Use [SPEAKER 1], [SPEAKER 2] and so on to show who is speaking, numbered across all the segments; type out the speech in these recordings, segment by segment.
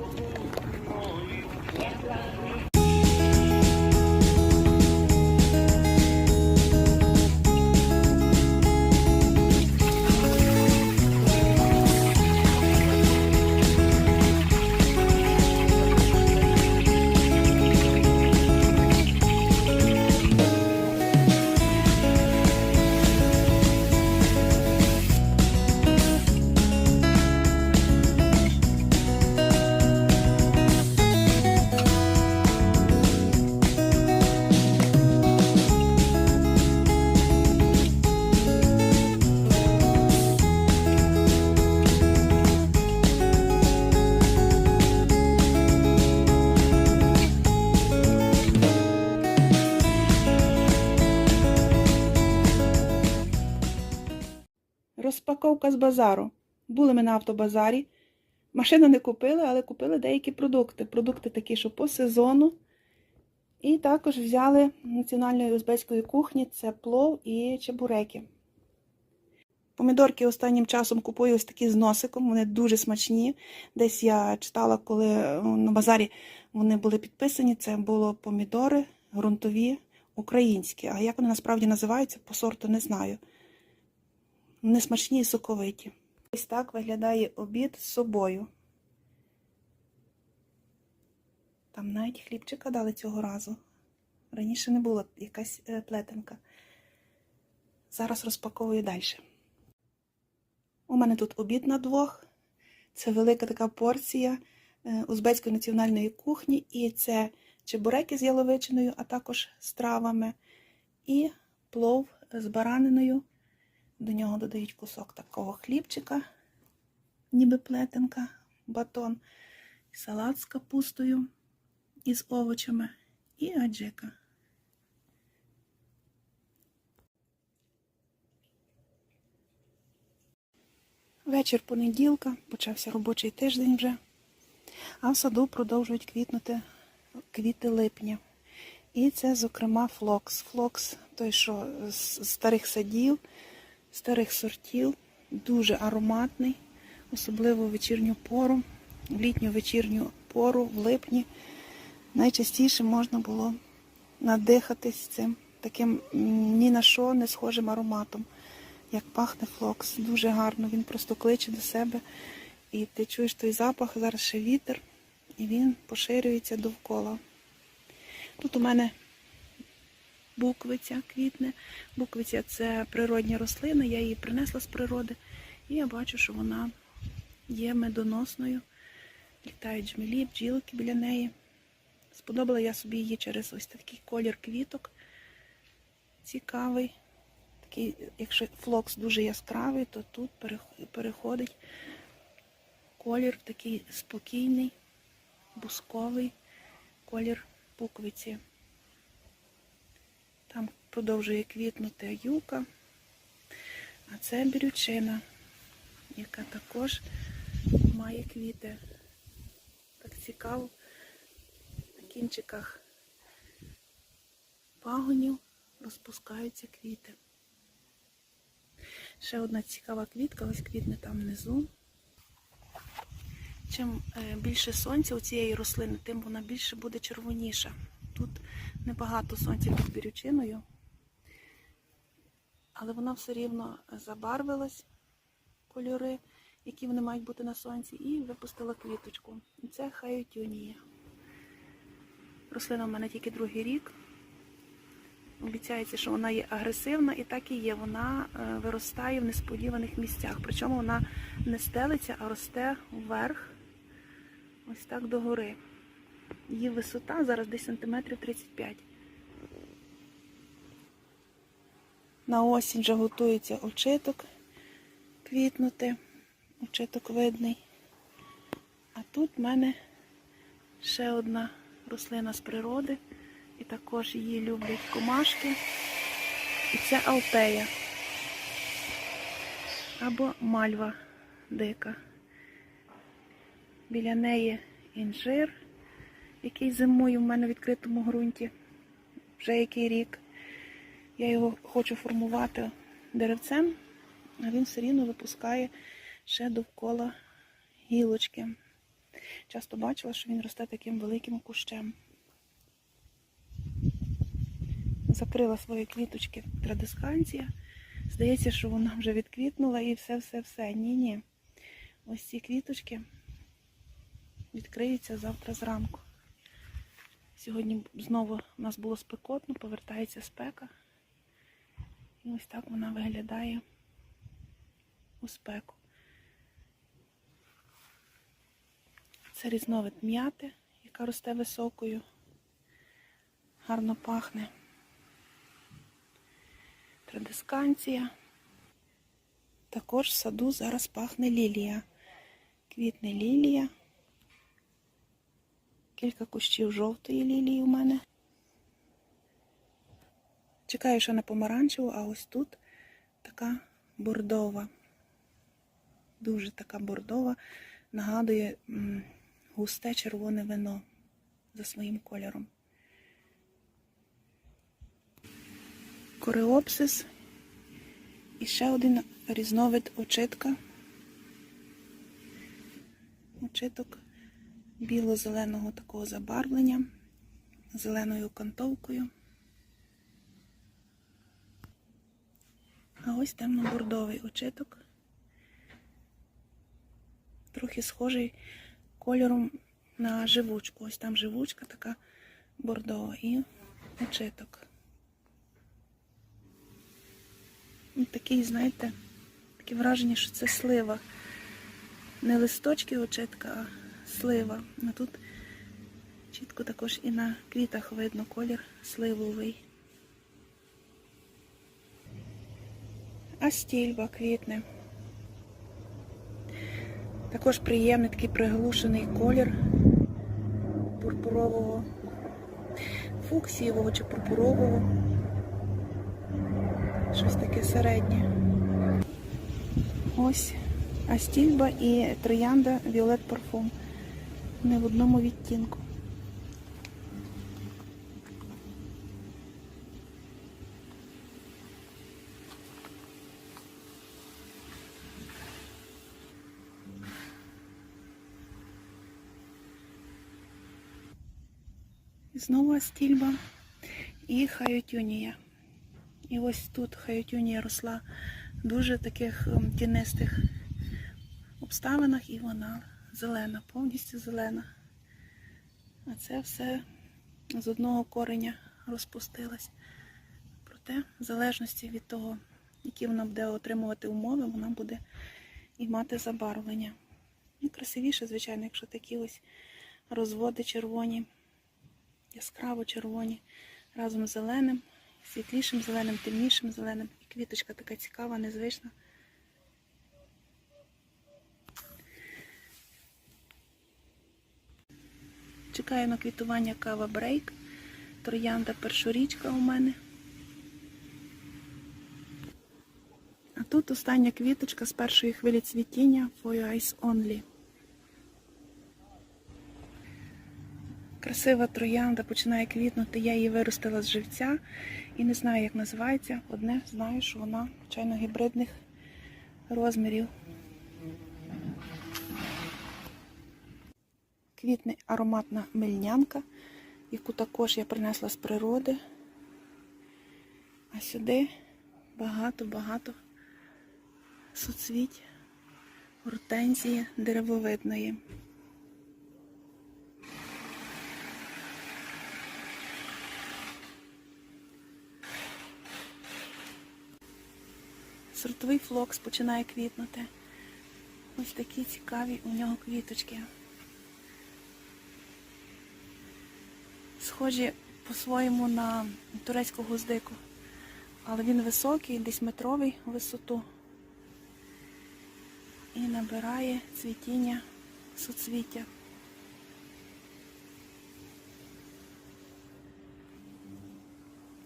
[SPEAKER 1] Thank you. Розпаковка з базару. Були ми на автобазарі. Машину не купили, але купили деякі продукти. Продукти такі, що по сезону. І також взяли національної узбецької кухні це плов і чебуреки. Помідорки останнім часом купую ось такі з носиком, вони дуже смачні. Десь я читала, коли е, на базарі вони були підписані. Це було помідори ґрунтові українські. А як вони насправді називаються, по сорту не знаю. Вони смачні і соковиті. Ось так виглядає обід з собою. Там навіть хлібчика дали цього разу. Раніше не було якась е, плетенка. Зараз розпаковую далі. У мене тут обід на двох. Це велика така порція е, узбецької національної кухні. І це чебуреки з яловичиною, а також з травами. І плов з бараниною. До нього додають кусок такого хлібчика, ніби плетенка, батон, салат з капустою і з овочами, і аджика. Вечір понеділка, почався робочий тиждень вже, а в саду продовжують квітнути квіти липня. І це, зокрема, флокс. Флокс, той, що з старих садів старих сортів, дуже ароматний, особливо в вечірню пору, в літню вечірню пору, в липні. Найчастіше можна було надихатись цим таким ні на що не схожим ароматом, як пахне флокс. Дуже гарно, він просто кличе до себе. І ти чуєш той запах, зараз ще вітер, і він поширюється довкола. Тут у мене буквиця квітне. Буквиця це природня рослина, я її принесла з природи. І я бачу, що вона є медоносною. Літають жмелі, бджілки біля неї. Сподобала я собі її через ось такий колір квіток. Цікавий. Такий, Якщо флокс дуже яскравий, то тут переходить колір такий спокійний, бусковий колір буквиці. Там продовжує квітнути юка, а це бірючина, яка також має квіти. Так цікаво, на кінчиках пагонів розпускаються квіти. Ще одна цікава квітка, ось квітне там внизу. Чим е, більше сонця у цієї рослини, тим вона більше буде червоніша. Тут небагато сонця під бірючиною, але вона все рівно забарвилась кольори, які вони мають бути на сонці, і випустила квіточку. І це хаютюнія. Рослина в мене тільки другий рік. Обіцяється, що вона є агресивна, і так і є. Вона е, виростає в несподіваних місцях. Причому вона не стелиться, а росте вверх, ось так догори. Її висота зараз десь сантиметрів 35. На осінь вже готується очиток квітнути. Очиток видний. А тут в мене ще одна рослина з природи. І також її люблять комашки. І це Алтея. Або мальва дика. Біля неї інжир який зимує в мене в відкритому ґрунті вже який рік. Я його хочу формувати деревцем, а він все рівно випускає ще довкола гілочки. Часто бачила, що він росте таким великим кущем. Закрила свої квіточки традисканція. Здається, що вона вже відквітнула і все-все-все. Ні-ні. Ось ці квіточки відкриються завтра зранку. Сьогодні знову у нас було спекотно, повертається спека. Ось так вона виглядає у спеку. Це різновид м'яти, яка росте високою, гарно пахне. Традисканція. Також в саду зараз пахне лілія. Квітне лілія. Кілька кущів жовтої лілії у мене. Чекаю, що на помаранчеву, а ось тут така бордова. Дуже така бордова. Нагадує густе червоне вино за своїм кольором. Кореопсис. І ще один різновид очитка. Очиток біло-зеленого такого забарвлення, зеленою окантовкою. А ось темно-бордовий очиток. Трохи схожий кольором на живучку. Ось там живучка така бордова і очиток. І такий, знаєте, таке враження, що це слива. Не листочки очитка, а слива. А тут чітко також і на квітах видно колір сливовий. А стільба квітне. Також приємний такий приглушений колір пурпурового, фуксієвого чи пурпурового. Щось таке середнє. Ось астільба і троянда Віолет Парфум. Не в одному відтінку. Знову астільба і хайотюнія. І ось тут хайотюнія росла в дуже таких ем, тінистих обставинах, і вона зелена, повністю зелена. А це все з одного кореня розпустилось. Проте, в залежності від того, які вона буде отримувати умови, вона буде і мати забарвлення. І красивіше, звичайно, якщо такі ось розводи червоні, яскраво червоні, разом з зеленим, світлішим зеленим, темнішим зеленим. І квіточка така цікава, незвична. Чекаю на квітування кава брейк. Троянда першорічка у мене. А тут остання квіточка з першої хвилі цвітіння For Your Eyes Only. Красива троянда починає квітнути. Я її виростила з живця і не знаю, як називається. Одне знаю, що вона, звичайно, гібридних розмірів. Квітне ароматна мельнянка, яку також я принесла з природи. А сюди багато-багато суцвіть гортензії деревовидної. Сортовий флокс починає квітнути. Ось такі цікаві у нього квіточки. Схожі по-своєму на турецьку гуздику. Але він високий, десь метровий у висоту. І набирає цвітіння суцвіття.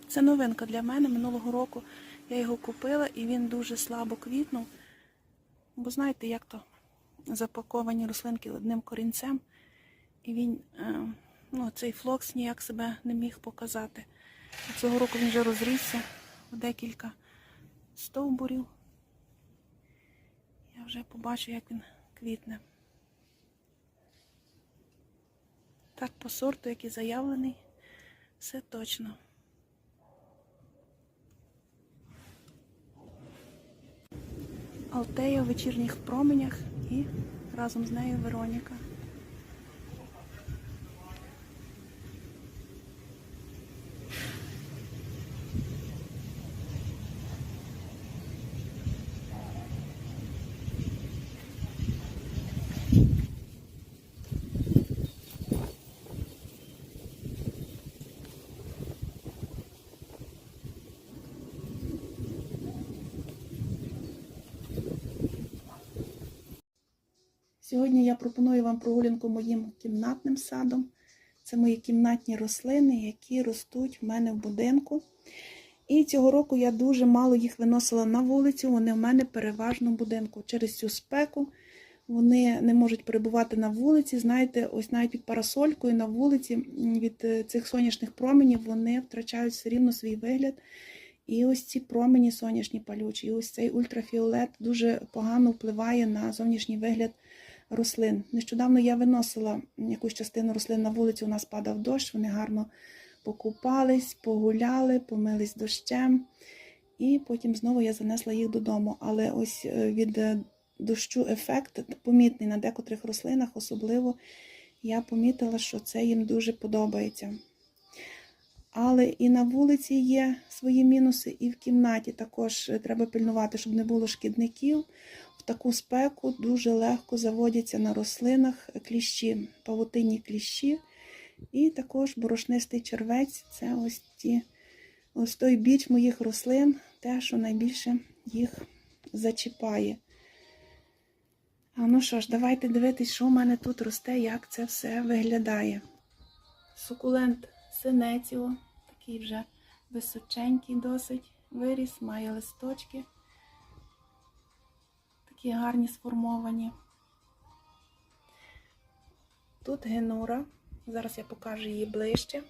[SPEAKER 1] Це новинка для мене. Минулого року я його купила і він дуже слабо квітнув. Бо знаєте, як то запаковані рослинки одним корінцем. І він, е, ну, цей флокс ніяк себе не міг показати. Цього року він вже розрісся в декілька стовбурів. Я вже побачу, як він квітне. Так, по сорту, який заявлений, все точно. Алтея в вечірніх променях і разом з нею Вероніка. Сьогодні я пропоную вам прогулянку моїм кімнатним садом. Це мої кімнатні рослини, які ростуть в мене в будинку. І цього року я дуже мало їх виносила на вулицю. Вони в мене переважно в будинку. Через цю спеку вони не можуть перебувати на вулиці. Знаєте, ось навіть під парасолькою на вулиці від е, цих сонячних променів вони втрачають все рівно свій вигляд. І ось ці промені сонячні палючі, і ось цей ультрафіолет дуже погано впливає на зовнішній вигляд рослин. Нещодавно я виносила якусь частину рослин на вулицю, у нас падав дощ, вони гарно покупались, погуляли, помились дощем. І потім знову я занесла їх додому. Але ось е, від е, дощу ефект помітний на декотрих рослинах, особливо я помітила, що це їм дуже подобається. Але і на вулиці є свої мінуси, і в кімнаті також е, треба пильнувати, щоб не було шкідників. Таку спеку дуже легко заводяться на рослинах кліщі, павутинні кліщі. І також борошнистий червець це ось ті, ось той біч моїх рослин, те, що найбільше їх зачіпає. А ну що ж, давайте дивитись, що в мене тут росте, як це все виглядає. Сукулент синеціо, такий вже височенький досить виріс, має листочки. Такі гарні сформовані. Тут генура. Зараз я покажу її ближче.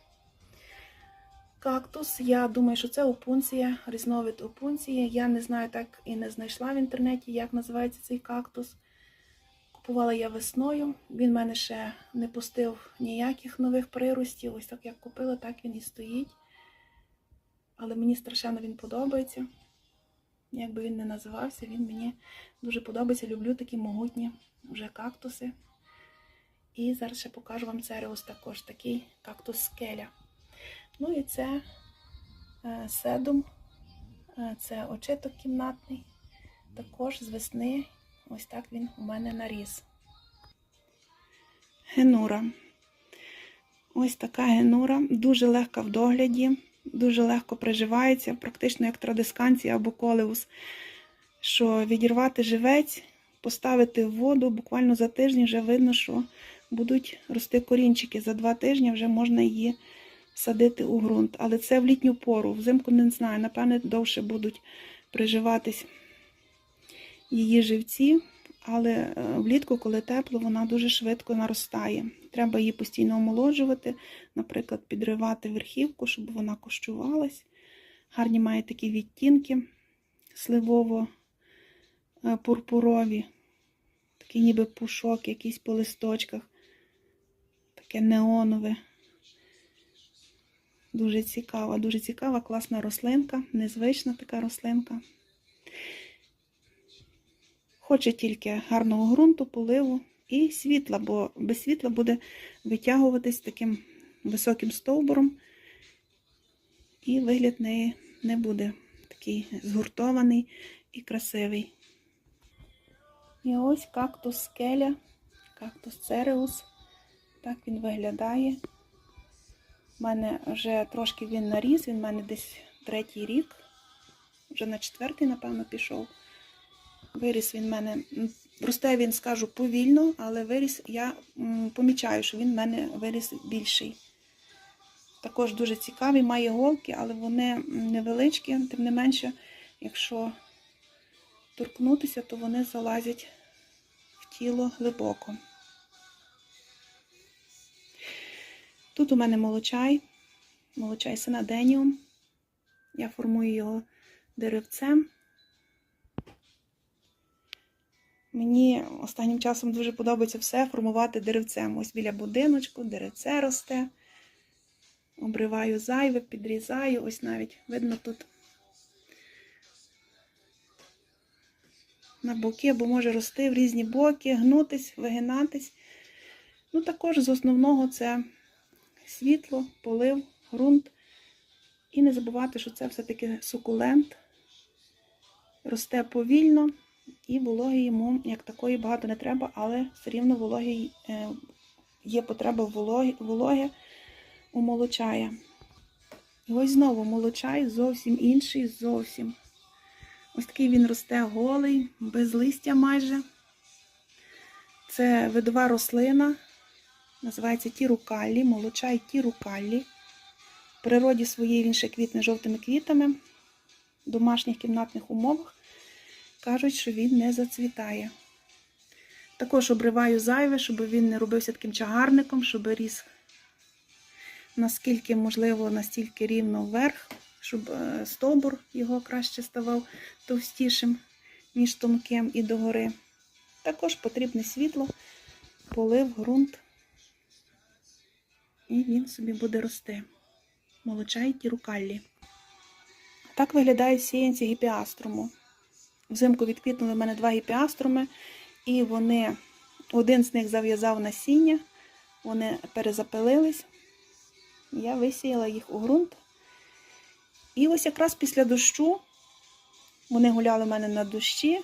[SPEAKER 1] Кактус. Я думаю, що це опунція, різновид опунції. Я не знаю, так і не знайшла в інтернеті, як називається цей кактус. Купувала я весною. Він в мене ще не пустив ніяких нових приростів. Ось так як купила, так він і стоїть. Але мені страшенно він подобається. Як би він не називався, він мені дуже подобається. Люблю такі могутні вже кактуси. І зараз ще покажу вам цереус також такий кактус скеля. Ну і це е, седум, е, це очиток кімнатний. Також з весни ось так він у мене наріс. Генура. Ось така генура, дуже легка в догляді, дуже легко приживається, практично як традисканція або колеус. Що відірвати живець, поставити в воду, буквально за тиждень вже видно, що будуть рости корінчики. За два тижні вже можна її садити у ґрунт. Але це в літню пору. Взимку не знаю, напевне, довше будуть приживатись її живці. Але е, влітку, коли тепло, вона дуже швидко наростає. Треба її постійно омолоджувати, наприклад, підривати верхівку, щоб вона кощувалась. Гарні має такі відтінки сливово-пурпурові, такий ніби пушок якийсь по листочках, таке неонове. Дуже цікава, дуже цікава, класна рослинка, незвична така рослинка. Хоче тільки гарного ґрунту, поливу і світла, бо без світла буде витягуватись таким високим стовбуром, і вигляд неї не буде такий згуртований і красивий. І ось кактус скеля, кактус цереус. Так він виглядає. У мене вже трошки він наріс, він в мене десь третій рік, вже на четвертий, напевно, пішов. Виріс він в мене, росте він, скажу, повільно, але виріс, я помічаю, що він в мене виріс більший. Також дуже цікавий, має голки, але вони невеличкі, тим не менше, якщо торкнутися, то вони залазять в тіло глибоко. Тут у мене молочай, молочай синаденіум. Я формую його деревцем. Мені останнім часом дуже подобається все формувати деревцем. Ось біля будиночку, деревце росте. Обриваю зайве, підрізаю. Ось навіть видно тут на боки, бо може рости в різні боки, гнутись, вигинатись. Ну, також з основного це світло, полив, ґрунт. І не забувати, що це все-таки сукулент. Росте повільно, і вологи йому як такої багато не треба, але все рівно вологи, е, є потреба в вологі, вологи умолочає. І ось знову молочай зовсім інший, зовсім. Ось такий він росте голий, без листя майже. Це видова рослина, називається тірукаллі, молочай тірукаллі. В природі своїй він ще квітне жовтими квітами. В домашніх кімнатних умовах кажуть, що він не зацвітає. Також обриваю зайве, щоб він не робився таким чагарником, щоб ріс наскільки можливо, настільки рівно вверх, щоб е, стовбур його краще ставав товстішим, ніж тонким і догори. Також потрібне світло, полив, ґрунт, і він собі буде рости. Молочай тірукаллі. Так виглядають сіянці гіпіаструму. Взимку відквітнули в мене два гіпіаструми, і вони, один з них зав'язав насіння, вони перезапилились. Я висіяла їх у ґрунт. І ось якраз після дощу вони гуляли в мене на дощі,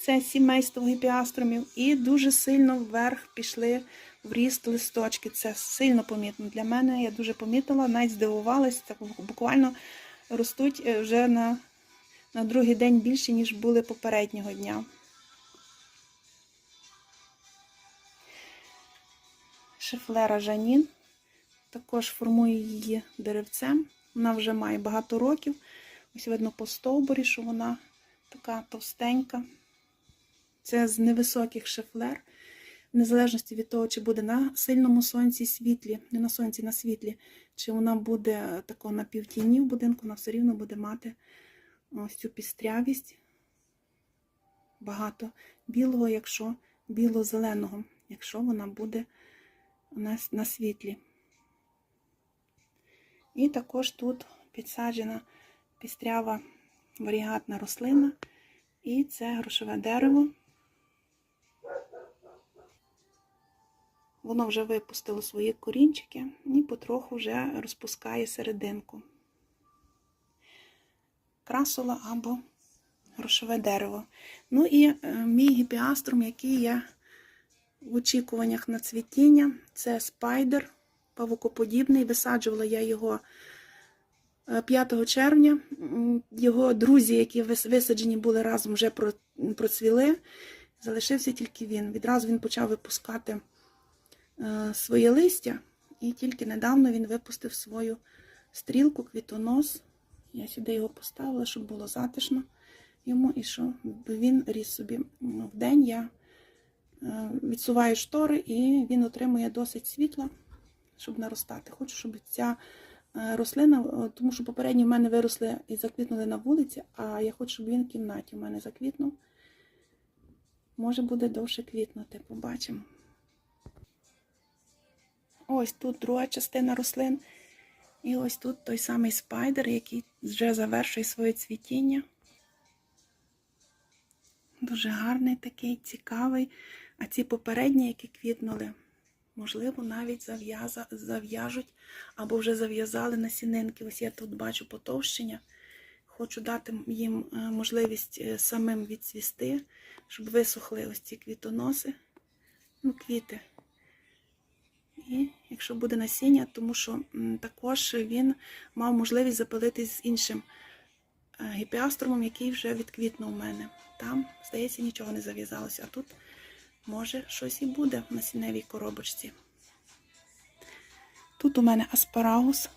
[SPEAKER 1] це сімейство гіпіаструмів, і дуже сильно вверх пішли в ріст листочки. Це сильно помітно для мене. Я дуже помітила, навіть здивувалась, це буквально ростуть е, вже на, на другий день більше, ніж були попереднього дня. Шефлера Жанін. Також формую її деревцем. Вона вже має багато років. Ось видно по стовбурі, що вона така товстенька. Це з невисоких шефлер. В незалежності від того, чи буде на сильному сонці світлі, не на сонці, на світлі, чи вона буде тако на півтіні в будинку, вона все рівно буде мати ось цю пістрявість. Багато білого, якщо біло-зеленого, якщо вона буде на, на світлі. І також тут підсаджена пістрява варігатна рослина, і це грошове дерево. Воно вже випустило свої корінчики і потроху вже розпускає серединку. Красола або грошове дерево. Ну і е, мій гіпіаструм, який є в очікуваннях на цвітіння, це спайдер павукоподібний. Висаджувала я його 5 червня. Його друзі, які висаджені були разом, вже процвіли. Залишився тільки він. Відразу він почав випускати е, своє листя, і тільки недавно він випустив свою стрілку, квітонос. Я сюди його поставила, щоб було затишно йому, і щоб він ріс собі в день. Я е, відсуваю штори, і він отримує досить світла щоб наростати. Хочу, щоб ця е, рослина, тому що попередні в мене виросли і заквітнули на вулиці, а я хочу, щоб він в кімнаті в мене заквітнув. Може буде довше квітнути, побачимо. Ось тут друга частина рослин. І ось тут той самий спайдер, який вже завершує своє цвітіння. Дуже гарний такий, цікавий. А ці попередні, які квітнули, Можливо, навіть зав'яжуть або вже зав'язали насінинки. Ось я тут бачу потовщення. Хочу дати їм е, можливість е, самим відцвісти, щоб висохли ось ці квітоноси, ну, квіти. Якщо буде насіння, тому що також він мав можливість запилитись з іншим е, гіпіаструмом, який вже відквітнув у мене. Там, здається, нічого не зав'язалося. А тут Може, щось і буде в насінневій коробочці. Тут у мене аспарагус.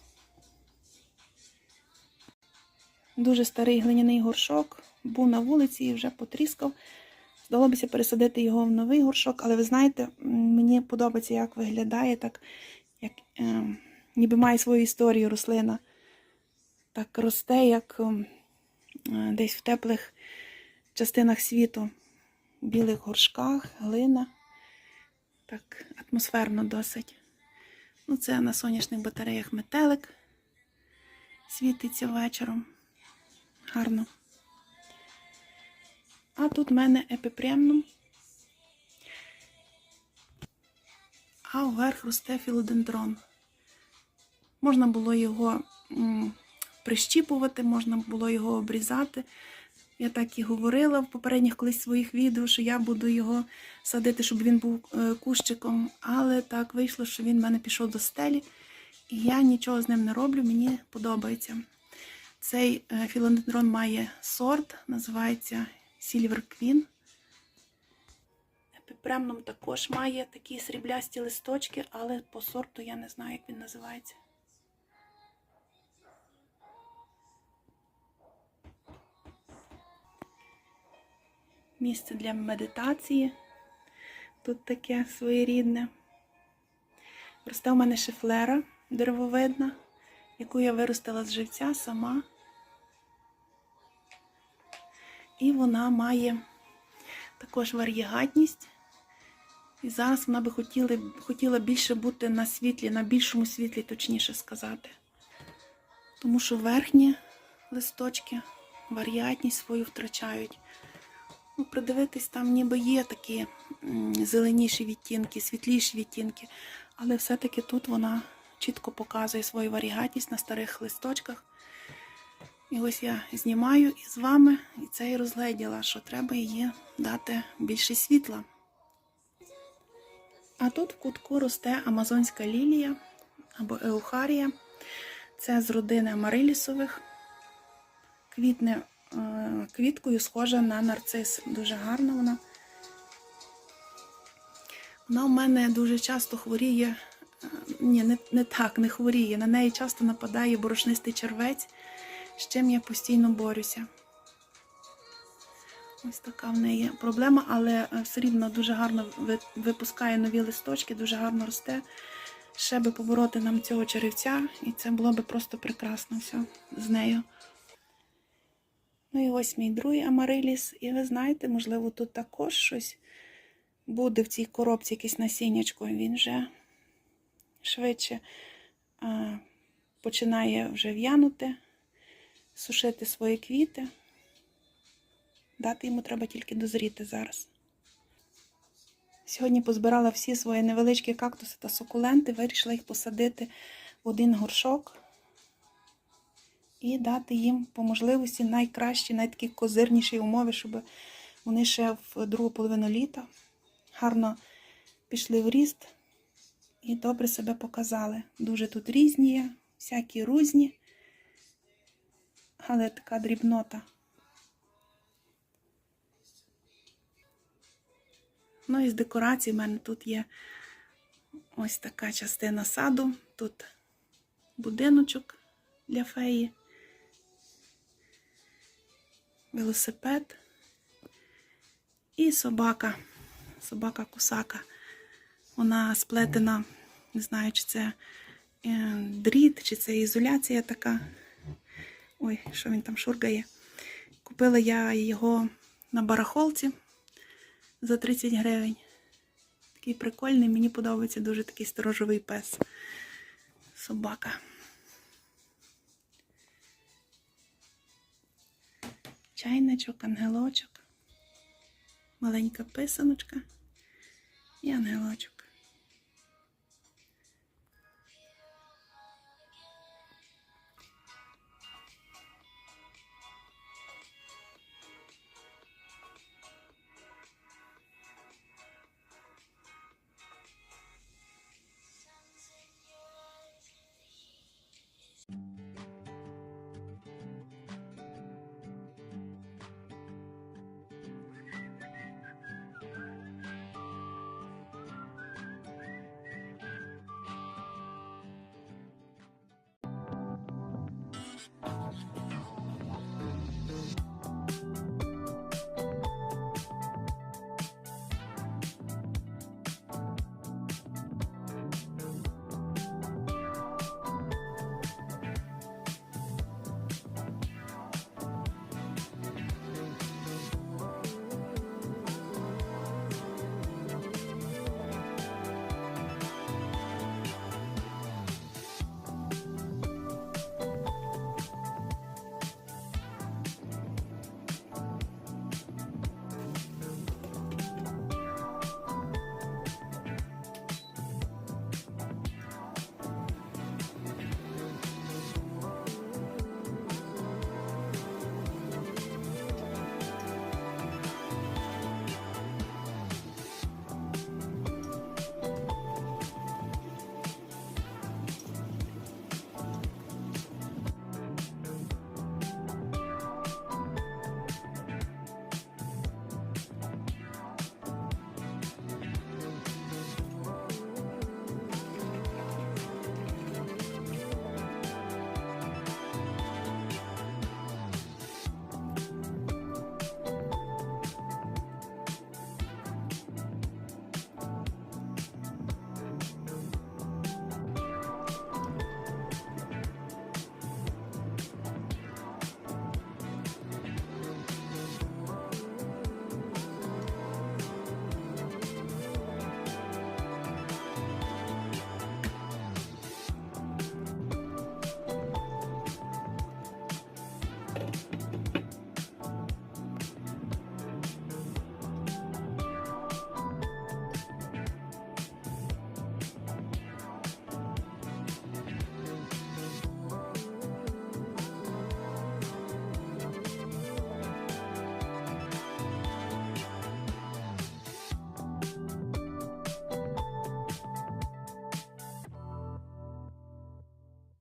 [SPEAKER 1] Дуже старий глиняний горшок. Був на вулиці і вже потріскав. Здалося пересадити його в новий горшок, але ви знаєте, мені подобається, як виглядає, так, як е, ніби має свою історію рослина. Так росте, як е, десь в теплих частинах світу в білих горшках, глина. Так, атмосферно досить. Ну, це на сонячних батареях метелик. Світиться вечором. Гарно. А тут в мене епіпремнум. Вверх росте філодендрон. Можна було його прищіпувати, можна було його обрізати. Я так і говорила в попередніх колись своїх відео, що я буду його садити, щоб він був е, кущиком. Але так вийшло, що він в мене пішов до стелі, і я нічого з ним не роблю, мені подобається. Цей е, філодендрон має сорт, називається Silver Queen. Епіпремном також має такі сріблясті листочки, але по сорту я не знаю, як він називається. Місце для медитації. Тут таке своєрідне. Росте у мене шифлера деревовидна, яку я виростила з живця сама. І вона має також варієгатність. І зараз вона би хотіла, хотіла більше бути на світлі, на більшому світлі, точніше сказати. Тому що верхні листочки варіатність свою втрачають. Ну, придивитись, там ніби є такі зеленіші відтінки, світліші відтінки, але все-таки тут вона чітко показує свою варігатність на старих листочках. І ось я знімаю із вами, і це і розгледіла, що треба її дати більше світла. А тут в кутку росте амазонська лілія або еухарія. Це з родини амарилісових. Квітне е, квіткою схожа на нарцис. Дуже гарна вона. Вона у мене дуже часто хворіє. е, Ні, не, не так, не хворіє. На неї часто нападає борошнистий червець, з чим я постійно борюся. Ось така в неї проблема, але е, все рівно дуже гарно випускає нові листочки, дуже гарно росте. Ще би побороти нам цього черевця, і це було би просто прекрасно все з нею. Ну і ось мій другий амариліс. І ви знаєте, можливо, тут також щось буде в цій коробці, якесь насіннячко. Він вже швидше а, починає вже в'янути, сушити свої квіти. Дати йому треба тільки дозріти зараз. Сьогодні позбирала всі свої невеличкі кактуси та сукуленти, вирішила їх посадити в один горшок і дати їм по можливості найкращі, найтакі козирніші умови, щоб вони ще в другу половину літа гарно пішли в ріст і добре себе показали. Дуже тут різні є, всякі різні, але така дрібнота. Ну і з декорацій в мене тут є ось така частина саду. Тут будиночок для феї, велосипед і собака. Собака кусака. Вона сплетена, не знаю, чи це е, дріт, чи це ізоляція така. Ой, що він там шургає. Купила я його на барахолці за 30 гривень. Такий прикольний, мені подобається дуже такий сторожовий пес. Собака. Чайничок, ангелочок, маленька писаночка і ангелочок.